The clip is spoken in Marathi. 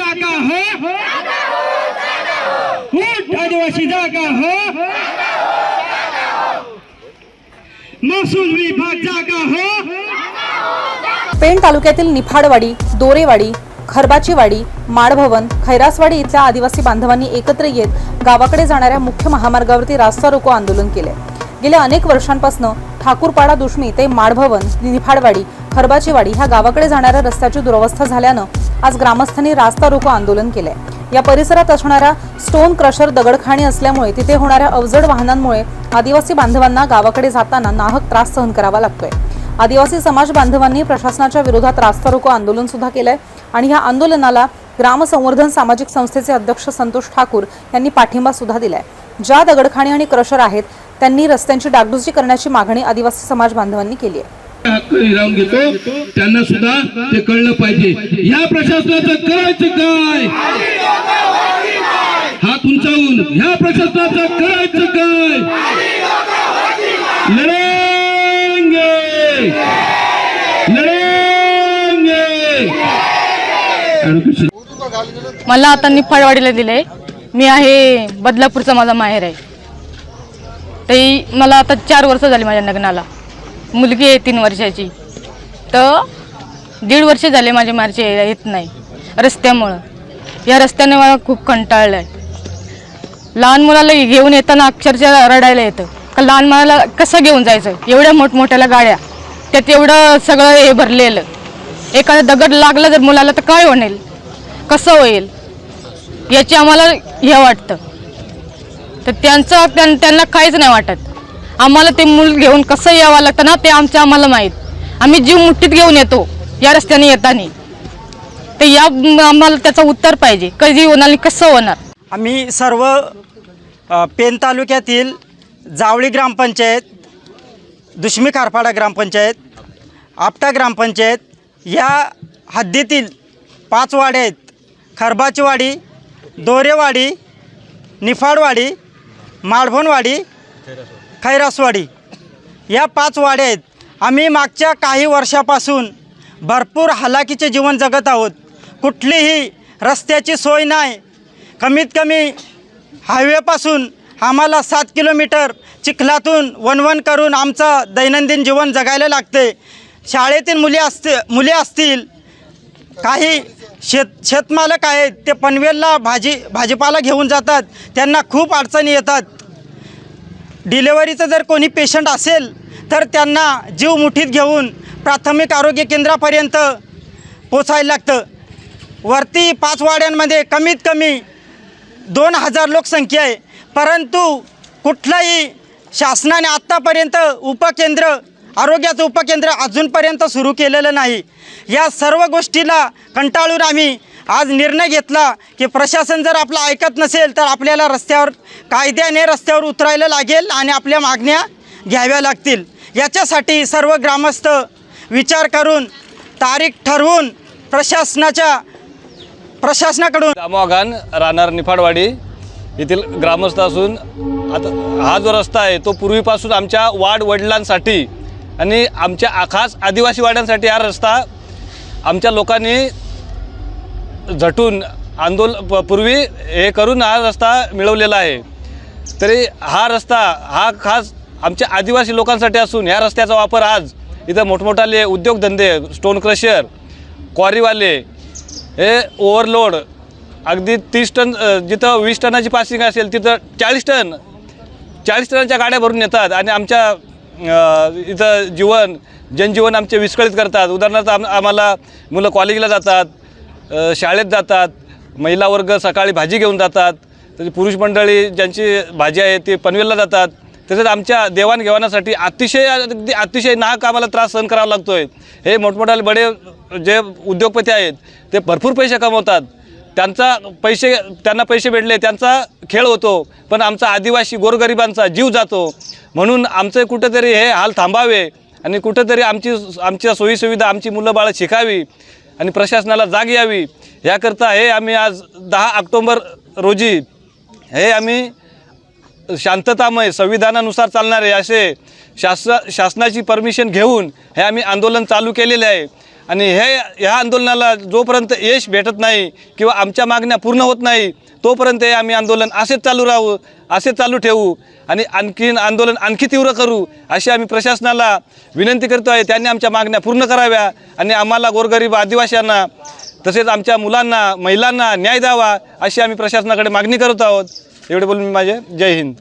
जागा हो? उठ आदिवासी जागा हो? महसूल विभाग जागा हो? पेण तालुक्यातील निफाडवाडी दोरेवाडी खरबाचीवाडी माडभवन खैरासवाडी इथल्या आदिवासी बांधवांनी एकत्र येत गावाकडे जाणाऱ्या मुख्य महामार्गावरती रास्ता रोको आंदोलन केले. गेल्या अनेक वर्षांपासून ठाकूरपाडा दुष्मी ते माडभवन निफाडवाडी खरबाचीवाडी ह्या गावाकडे जाणाऱ्या रस्त्याची दुरवस्था झाल्यानं आज ग्रामस्थांनी रास्ता रोको आंदोलन केलंय. या परिसरात असणाऱ्या स्टोन क्रशर दगडखाणी असल्यामुळे तिथे होणाऱ्या अवजड वाहनांमुळे आदिवासी बांधवांना गावाकडे जाताना नाहक त्रास सहन करावा लागतोय. आदिवासी समाज बांधवांनी प्रशासनाच्या विरोधात रास्ता रोको आंदोलन सुद्धा केलंय आणि या आंदोलनाला ग्रामसंवर्धन सामाजिक संस्थेचे अध्यक्ष संतोष ठाकूर यांनी पाठिंबा सुद्धा दिलाय. ज्या दगडखाणी आणि क्रशर आहेत त्यांनी रस्त्यांची डागडुजी करण्याची मागणी आदिवासी समाज बांधवांनी केली आहे. हक्क हिरावून घेतो त्यांना सुद्धा ते कळलं पाहिजे. या प्रशासनाचं करायचं काय? हात उंचावून ह्या प्रशासनाचं करायचं काय? लढेंगे लढेंगे मला आता निफाडवाडीला दिले मी आहे बदलापूरचा माझा माहेर आहे. ते मला आता चार वर्ष झाली माझ्या लग्नाला. मुलगी आहे तीन वर्षाची. तर दीड वर्ष झाले माझ्या मार्चे येत नाही रस्त्यामुळं. या रस्त्याने मला खूप कंटाळलं आहे लहान मुलाला घेऊन येताना अक्षरशः रडायला येतं. का लहान मुलाला कसं घेऊन जायचं? एवढ्या मोठमोठ्याला गाड्या. त्यात एवढं सगळं हे भरलेलं. एखादा दगड लागला जर मुलाला तर काय होईल कसं होईल? याची आम्हाला हे वाटतं. तर त्यांचं त्यां- त्यांना काहीच नाही वाटत. आम्हाला ते मूल घेऊन कसं यावं लागतं ना ते आमच्या आम्हाला माहीत. आम्ही जीव मुठ्ठीत घेऊन येतो या रस्त्याने येताना. तर या आम्हाला त्याचं उत्तर पाहिजे कधी होणार आणि कसं होणार. आम्ही सर्व पेन तालुक्यातील जावळी ग्रामपंचायत दुश्मी खारपाडा ग्रामपंचायत आपटा ग्रामपंचायत या हद्दीतील पाच वाड्या आहेत. खरबाचीवाडी दोरेवाडी निफाडवाडी माळभोनवाडी खैरासवाडी. या पाच वाड्या आहेत आम्ही मागच्या काही वर्षापासून भरपूर हलाकीचे जीवन जगत आहोत. कुठलीही रस्त्याची सोय नाही. कमीत कमी हायवेपासून आम्हाला सात किलोमीटर चिखलातून वनवन करून आमचं दैनंदिन जीवन जगायला लागते. शाळेतील मुली असते मुली असतील काही शेत शेतमालक आहेत ते पनवेलला भाजी भाजीपाला घेऊन जातात. त्यांना खूप अडचणी येतात. डिलेवरीचं जर कोणी पेशंट असेल तर त्यांना जीव मुठीत घेऊन प्राथमिक आरोग्य केंद्रापर्यंत पोचायला लागतं. वरती पाच वाड्यांमध्ये कमीत कमी दोन हजार लोकसंख्या आहे. परंतु कुठलंही शासनाने आत्तापर्यंत उपकेंद्र आरोग्याचं उपकेंद्र अजूनपर्यंत सुरू केलेलं नाही. या सर्व गोष्टीला कंटाळून आम्ही आज निर्णय घेतला की प्रशासन जर आपलं ऐकत नसेल तर आपल्याला रस्त्यावर कायद्याने रस्त्यावर उतरायला लागेल आणि आपल्या मागण्या घ्याव्या लागतील. याच्यासाठी सर्व ग्रामस्थ विचार करून तारीख ठरवून प्रशासनाच्या प्रशासनाकडून दामोगान राहणार निफाडवाडी येथील ग्रामस्थ असून आता हा जो रस्ता आहे तो पूर्वीपासून आमच्या वाड वडिलांसाठी आणि आमच्या खास आदिवासी वाड्यांसाठी हा रस्ता आमच्या लोकांनी झटून आंदोल प- पूर्वी हे करून हा रस्ता मिळवलेला आहे. तरी हा रस्ता हा खास आमच्या आदिवासी लोकांसाठी असून ह्या रस्त्याचा वापर आज इथं मोठमोठाले उद्योगधंदे स्टोन क्रशर क्वारीवाले हे ओव्हरलोड अगदी तीस टन जिथं वीस टनाची पासिंग असेल तिथं चाळीस टन चाळीस टनाच्या गाड्या भरून येतात आणि आमच्या इथं जीवन जनजीवन आमचे विस्कळीत करतात. उदाहरणार्थ आम आम्हाला मुलं कॉलेजला जातात शाळेत जातात महिला वर्ग सकाळी भाजी घेऊन जातात तरी पुरुष मंडळी ज्यांची भाजी आहे ती पनवेलला जातात. तसेच आमच्या देवाणघेवाणासाठी अतिशय अगदी अतिशय नाहक आम्हाला त्रास सहन करावा लागतो आहे हे मोठमोठाले बडे जे उद्योगपती आहेत ते भरपूर पैसे कमवतात. त्यांचा पैसे त्यांना पैसे भेटले त्यांचा खेळ होतो पण आमचा आदिवासी गोरगरिबांचा जीव जातो. म्हणून आमचं कुठंतरी हे हाल थांबावे आणि कुठंतरी आमची आमच्या सोयीसुविधा आमची मुलं बाळं शिकावी. आणि प्रशासनाला जाग यावी. याकरता हे आम्ही आज दहा ऑक्टोंबर रोजी हे आम्ही शांततामय संविधानानुसार चालणारे असे शास शासनाची परमिशन घेऊन हे आम्ही आंदोलन चालू केलेले आहे. आणि हे ह्या आंदोलनाला जोपर्यंत यश भेटत नाही किंवा आमच्या मागण्या पूर्ण होत नाही तोपर्यंत हे आम्ही आंदोलन असेच चालू राहू असे चालू ठेवू आणि आणखीन आंदोलन आणखी तीव्र करू अशी आम्ही प्रशासनाला विनंती करतो आहे. त्यांनी आमच्या मागण्या पूर्ण कराव्या आणि आम्हाला गोरगरीब आदिवासींना तसेच आमच्या मुलांना महिलांना न्याय द्यावा अशी आम्ही प्रशासनाकडे मागणी करत आहोत. एवढे बोलून मी माझे जय हिंद.